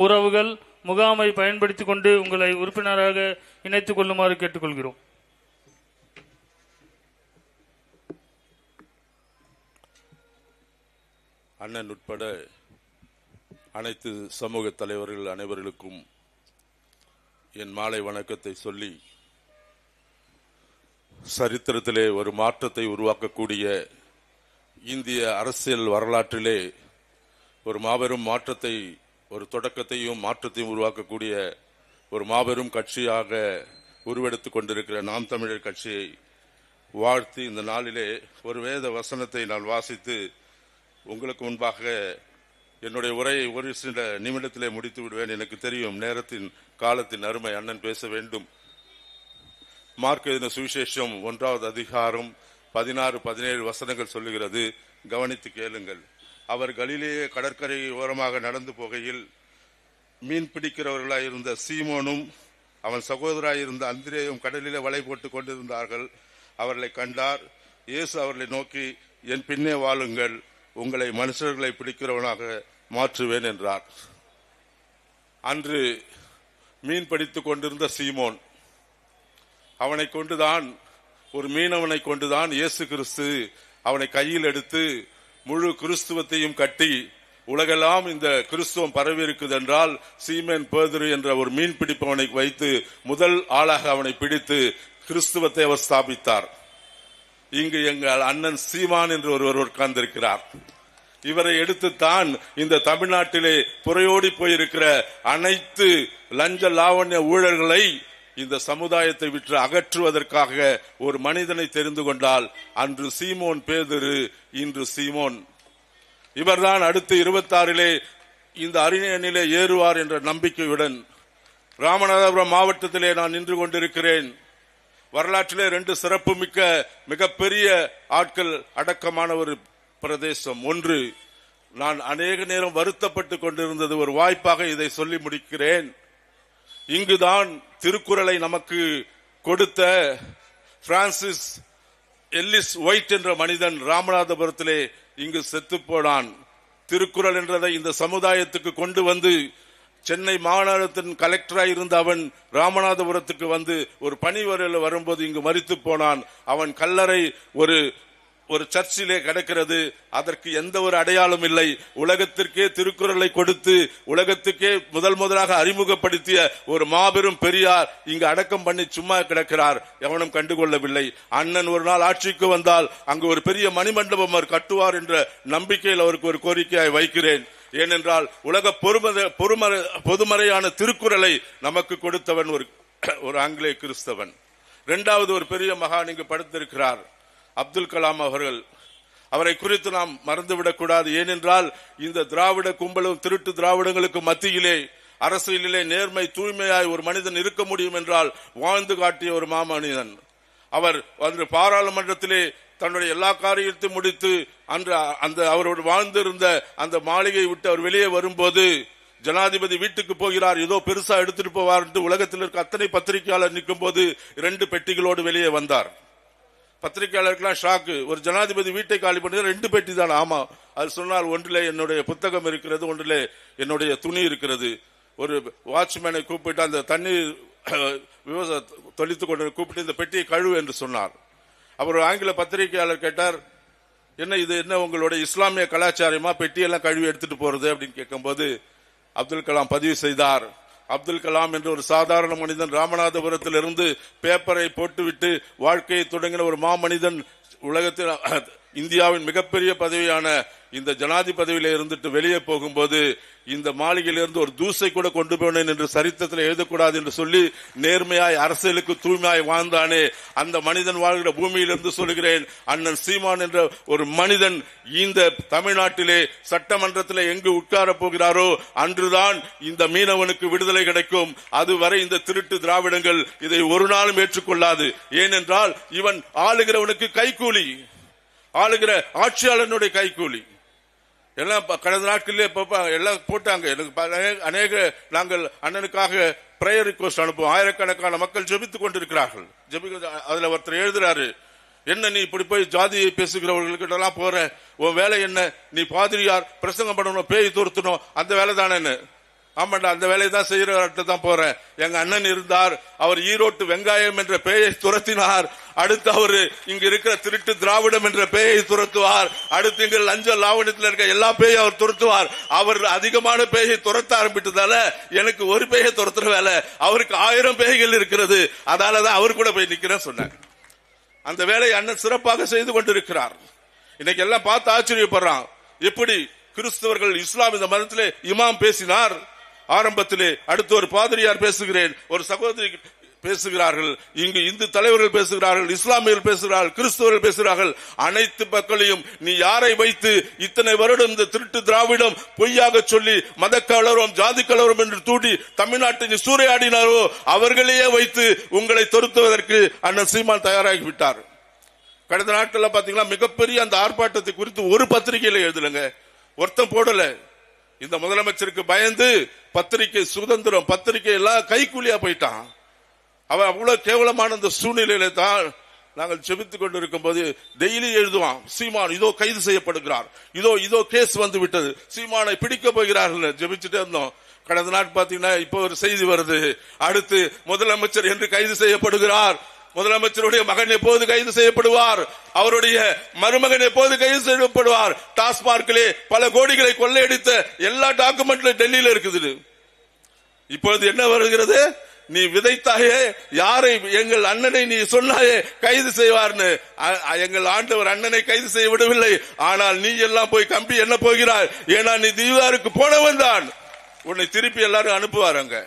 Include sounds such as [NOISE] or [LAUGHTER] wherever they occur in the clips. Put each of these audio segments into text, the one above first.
உறவுகள் முகாமை பயன்படுத்திக் கொண்டு உங்களை உறுப்பினராக இணைத்துக் கொள்ளுமாறு கேட்டுக்கொள்கிறோம். அண்ணன் உட்பட அனைத்து சமூக தலைவர்கள் அனைவர்களுக்கும் என் மாலை வணக்கத்தை சொல்லி சரித்திரத்திலே ஒரு மாற்றத்தை உருவாக்கக்கூடிய இந்திய அரசியல் வரலாற்றிலே ஒரு மாபெரும் மாற்றத்தை ஒரு தொடக்கத்தையும் மாற்றத்தையும் உருவாக்கக்கூடிய ஒரு மாபெரும் கட்சியாக உருவெடுத்து கொண்டிருக்கிற நாம் தமிழர் கட்சியை வாழ்த்தி இந்த நாளிலே ஒரு வேத வசனத்தை நான் வாசித்து உங்களுக்கு முன்பாக என்னுடைய உரையை ஒரு சில நிமிடத்திலே முடித்து விடுவேன். எனக்கு தெரியும் நேரத்தின் காலத்தின் அருமை அண்ணன் பேச வேண்டும். மார்க் எழுதின சுவிசேஷம் ஒன்றாவது அதிகாரம் பதினாறு பதினேழு வசனங்கள் சொல்லுகிறது. கவனித்து கேளுங்கள். அவர் கலிலேயே கடற்கரை ஓரமாக நடந்து போகையில் மீன் பிடிக்கிறவர்களாய் இருந்த சீமோனும் அவன் சகோதராய் இருந்த அந்திரேயும் கடலிலே வலை போட்டுக் கொண்டிருந்தார்கள். அவர்களை கண்டார். இயேசு அவர்களை நோக்கி என் பின்னே வாழுங்கள். உங்களை மனுஷர்களை பிடிக்கிறவனாக மாற்றுவேன் என்றார். அன்று மீன் பிடித்துக் கொண்டிருந்த சீமோன் அவனை கொண்டுதான் ஒரு மீனவனை கொண்டுதான் இயேசு கிறிஸ்து அவனை கையில் எடுத்து முழு கிறிஸ்துவத்தையும் கட்டி உலகெல்லாம் இந்த கிறிஸ்துவம் பரவி இருக்குது என்றால் சீமேன் பேதுரு என்ற ஒரு மீன் பிடிப்பவனை வைத்து முதல் ஆளாக அவனை பிடித்து கிறிஸ்துவத்தை அவர் ஸ்தாபித்தார். இங்கு எங்கள் அண்ணன் சீமான் என்று ஒருவர் உட்கார்ந்திருக்கிறார். இவரை எடுத்துத்தான் இந்த தமிழ்நாட்டிலே புறையோடி போயிருக்கிற அனைத்து லஞ்ச லாவண்ய ஊழல்களை இந்த சமுதாயத்தை விற்று அகற்றுவதற்காக ஒரு மனிதனை தெரிந்து கொண்டால் அன்று சீமோன் பேதரு இன்று சீமோன். இவர்தான் அடுத்து இருபத்தாறிலே இந்த அறிஞனிலே ஏறுவார் என்ற நம்பிக்கையுடன் ராமநாதபுரம் மாவட்டத்திலே நான் நின்று கொண்டிருக்கிறேன். வரலாற்றிலே ரெண்டு சிறப்பு மிக்க மிகப்பெரிய ஆட்கள் அடக்கமான ஒரு பிரதேசம். ஒன்று நான் அநேக நேரம் வருத்தப்பட்டு கொண்டிருந்தது. ஒரு வாய்ப்பாக இதை சொல்லி முடிக்கிறேன். இங்குதான் திருக்குறளை நமக்கு கொடுத்த பிரான்சிஸ் எல்லிஸ் ஒயிட் என்ற மனிதன் ராமநாதபுரத்திலே இங்கு செத்து போனான். திருக்குறள் என்றதை இந்த சமுதாயத்துக்கு கொண்டு வந்து சென்னை மாநகரத்தின் கலெக்டராக இருந்த அவன் ராமநாதபுரத்துக்கு வந்து ஒரு பணிவரையில் வரும்போது இங்கு மறித்து போனான். அவன் கல்லறை ஒரு ஒரு சர்ச்சிலே கிடக்கிறது அதற்கு எந்த ஒரு அடையாளம் இல்லை. உலகத்திற்கே திருக்குறளை கொடுத்து உலகத்துக்கே முதல் முதலாக அறிமுகப்படுத்திய ஒரு மாபெரும் பெரியார் இங்கு அடக்கம் பண்ணி சும்மா கிடக்கிறார். எவனும் கண்டுகொள்ளவில்லை. அண்ணன் ஒரு நாள் ஆட்சிக்கு வந்தால் அங்கு ஒரு பெரிய மணிமண்டபம் அவர் கட்டுவார் என்ற நம்பிக்கையில் அவருக்கு ஒரு கோரிக்கையை வைக்கிறேன். ஏனென்றால் உலக பொறுமறை பொதுமறையான திருக்குறளை நமக்கு கொடுத்தவன் ஒரு ஒரு ஆங்கிலேய கிறிஸ்தவன். இரண்டாவது ஒரு பெரிய மகான் இங்கு படுத்திருக்கிறார். அப்துல் கலாம் அவர்கள். அவரை குறித்து நாம் மறந்துவிடக் கூடாது ஏனென்றால் இந்த திராவிட கும்பலும் திருட்டு திராவிடங்களுக்கு மத்தியிலே அரசியலிலே நேர்மை தூய்மையாய் ஒரு மனிதன் இருக்க முடியும் என்றால் வாழ்ந்து காட்டிய ஒரு மாமனிதன். அவர் அன்று பாராளுமன்றத்திலே தன்னுடைய எல்லா காரியத்தையும் முடித்து அன்று அந்த அவரோடு வாழ்ந்திருந்த அந்த மாளிகையை விட்டு அவர் வெளியே வரும்போது ஜனாதிபதி வீட்டுக்கு போகிறார். ஏதோ பெருசா எடுத்துட்டு போவார் என்று உலகத்தில் இருக்க அத்தனை பத்திரிகையாளர் நிற்கும் போது இரண்டு பெட்டிகளோடு வெளியே வந்தார். பத்திரிகையாளருக்கெல்லாம் ஷாக்கு ஒரு ஜனாதிபதி வீட்டை காலி பண்ணி ரெண்டு பெட்டி தான். ஆமா அது சொன்னால் ஒன்றிலே என்னுடைய புத்தகம் இருக்கிறது ஒன்றிலே என்னுடைய துணி இருக்கிறது. ஒரு வாட்ச்மேனை கூப்பிட்டு அந்த தண்ணீர் [CLEARS THROAT] விவசாய தொழித்து கொண்டு கூப்பிட்டு இந்த பெட்டியை கழுவு என்று சொன்னார். அவர் ஆங்கில பத்திரிகையாளர் கேட்டார் என்ன இது என்ன உங்களுடைய இஸ்லாமிய கலாச்சாரமா? பெட்டியெல்லாம் கழுவி எடுத்துட்டு போறது? அப்படின்னு கேட்கும்போது அப்துல் கலாம் பதிவு செய்தார். அப்துல் கலாம் என்ற ஒரு சாதாரண மனிதன் ராமநாதபுரத்தில் இருந்து பேப்பரை போட்டுவிட்டு வாழ்க்கையை தொடங்கின ஒரு மாமனிதன் உலகத்தில் இந்தியாவின் மிகப்பெரிய பதவியான இந்த ஜனாதிபதியில இருந்துட்டு வெளியே போகும்போது இந்த மாளிகையிலிருந்து ஒரு தூசை கூட கொண்டு போனேன் என்று சரித்திரத்தில் எழுதக்கூடாது என்று சொல்லி நேர்மையாய் அரசியலுக்கு தூய்மையாய் வாழ்ந்தானே அந்த மனிதன் வாழ்கிற பூமியிலிருந்து சொல்கிறேன் அண்ணன் சீமான் என்ற ஒரு மனிதன் இந்த தமிழ்நாட்டிலே சட்டமன்றத்திலே எங்கு உட்கார போகிறாரோ அன்றுதான் இந்த மீனவனுக்கு விடுதலை கிடைக்கும். அதுவரை இந்த திருட்டு திராவிடங்கள் இதை ஒரு நாளும் ஏற்றுக்கொள்ளாது. ஏனென்றால் இவன் ஆளுகிறவனுக்கு கைக்கூலி ஆளுகிற ஆட்சியாளனுடைய கைக்கூலி எல்லாம் கடந்த நாட்களிலே எல்லாம் போட்டாங்க. எனக்கு அநேக- நாங்கள் அண்ணனுக்காக பிரேயர் ரிக்வஸ்ட் அனுப்புவோம். ஆயிரக்கணக்கான மக்கள் ஜெபித்துக் கொண்டிருக்கிறார்கள். ஜெபிக்க அதுல ஒருத்தர் எழுதுறாரு. என்ன நீ இப்படி போய் ஜாதியை பேசுகிறவர்களுக்கு எல்லாம் போற? உன் வேலை என்ன? நீ பாதிரியார் பிரசங்கம் பண்ணணும் பேய் துருத்தணும். அந்த வேலை தானே ஆமாண்டா அந்த வேலையை தான் செய்யறவர்கிட்ட தான் போறேன். எங்க அண்ணன் இருந்தார் அவர் ஈரோட்டு வெங்காயம் என்ற பேயை துரத்தினார். அடுத்து அவரு இங்க இருக்கிற திருட்டு திராவிடம் என்ற பேயை துரத்துவார். அடுத்து இங்க லஞ்ச லாவணத்தில் இருக்க எல்லா பேயும் அவர் துரத்துவார். அவர் அதிகமான பேயை துரத்த ஆரம்பித்ததால எனக்கு ஒரு பேயை துரத்துற வேலை. அவருக்கு ஆயிரம் பேய்கள் இருக்கிறது. அதனாலதான் அவர் கூட போய் நிக்கிறேன் சொன்னார். அந்த வேலையை அண்ணன் சிறப்பாக செய்து கொண்டிருக்கிறார். இன்னைக்கு எல்லாம் பார்த்து ஆச்சரியப்படுறான். எப்படி கிறிஸ்தவர்கள் இஸ்லாம் இந்த மதத்திலே இமாம் பேசினார். ஆரம்பத்திலே அடுத்து ஒரு பாதிரியார் பேசுகிறேன். ஒரு சகோதரி பேசுகிறார்கள். இங்கு இந்து தலைவர்கள் பேசுகிறார்கள் இஸ்லாமியர்கள் பேசுகிறார்கள் கிறிஸ்தவர்கள் பேசுகிறார்கள். அனைத்து மக்களையும் நீ யாரை வைத்து இத்தனை வருடம் இந்த திருட்டு திராவிடம் பொய்யாக சொல்லி மத கலவரம் ஜாதி கலவரம் என்று தூட்டி தமிழ்நாட்டை நீ சூறையாடினாரோ அவர்களையே வைத்து உங்களை தொருத்துவதற்கு அண்ணன் சீமான் தயாராகி விட்டார் கடந்த நாட்கள்ல பாத்தீங்கன்னா மிகப்பெரிய அந்த ஆர்ப்பாட்டத்தை குறித்து ஒரு பத்திரிகையில எழுதலங்க. ஒருத்தன் போடல. இந்த முதலமைச்சருக்கு பயந்து பத்திரிகை சுதந்திரம் பத்திரிகை எல்லாம் கைக்கூலியா போயிட்டான். அவன் அவ்வளவு கேவலமான அந்த சூழ்நிலையில தான் நாங்கள் செபித்துக் கொண்டிருக்கும் போது டெய்லி எழுதுவான் சீமான் இதோ கைது செய்யப்படுகிறார் இதோ இதோ கேஸ் வந்து விட்டது சீமானை பிடிக்க போகிறார்கள் ஜெபிச்சுட்டே இருந்தோம். கடந்த நாள் பாத்தீங்கன்னா இப்போ ஒரு செய்தி வருது அடுத்து முதலமைச்சர் என்று கைது செய்யப்படுகிறார் முதலமைச்சருடைய மகன் எப்போது கைது செய்யப்படுவார் அவருடைய மருமகன் எப்போது கைது செய்யப்படுவார்? டாஸ்மார்க்கிலே பல கோடிகளை கொள்ளையடித்த எல்லா டாக்குமெண்ட்ல டெல்லியில இருக்குது. இப்பொழுது என்ன வருகிறது? நீ விதைத்தாயே யாரை எங்கள் அண்ணனை நீ சொன்னாயே கைது செய்வார்னு. எங்கள் ஆண்டவர் அண்ணனை கைது செய்ய விடவில்லை. ஆனால் நீ எல்லாம் போய் கம்பி என்ன போகிறாய்? ஏன்னா நீ தீவாருக்கு போனவன் தான். உன்னை திருப்பி எல்லாரும் அனுப்புவாருங்க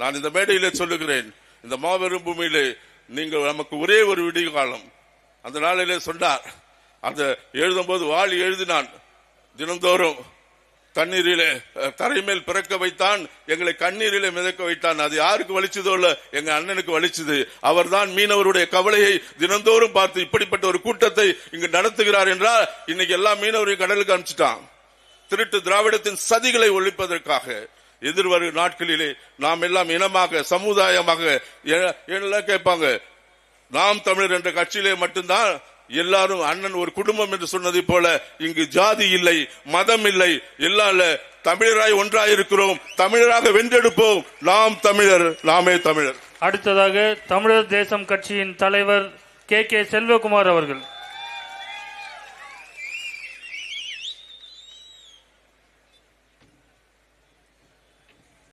நான் இந்த மேடையிலே சொல்லுகிறேன். இந்த மாபெரும் பூமியிலே நீங்கள் நமக்கு ஒரே ஒரு விடிகாலம் அந்த நாளிலே சொன்னார். அந்த எழுதும் போது வாளி எழுதினான். தினந்தோறும் தண்ணீரிலே தரைமேல் தரை மேல் பிறக்க வைத்தான் எங்களை கண்ணீரிலே மிதக்க வைத்தான். அது யாருக்கு வலிச்சதோ இல்ல எங்க அண்ணனுக்கு வலிச்சது. அவர்தான் மீனவருடைய கவலையை தினந்தோறும் பார்த்து இப்படிப்பட்ட ஒரு கூட்டத்தை இங்கு நடத்துகிறார் என்றால் இன்னைக்கு எல்லா மீனவரையும் கடலுக்கு அனுப்பிச்சிட்டான். திருட்டு திராவிடத்தின் சதிகளை ஒழிப்பதற்காக எதிர்வரும் நாட்களிலே நாம் எல்லாம் இனமாக சமுதாயமாக எ- கேட்பாங்க? நாம் தமிழர் என்ற கட்சியிலே மட்டும்தான் எல்லாரும் அண்ணன் ஒரு குடும்பம் என்று சொன்னதை போல இங்கு ஜாதி இல்லை மதம் இல்லை. எல்லாம் தமிழராய் ஒன்றாய் இருக்கிறோம் தமிழராக வென்றெடுப்போம். நாம் தமிழர் நாமே தமிழர். அடுத்ததாக தமிழர் தேசம் கட்சியின் தலைவர் கே கே செல்வகுமார் அவர்கள்.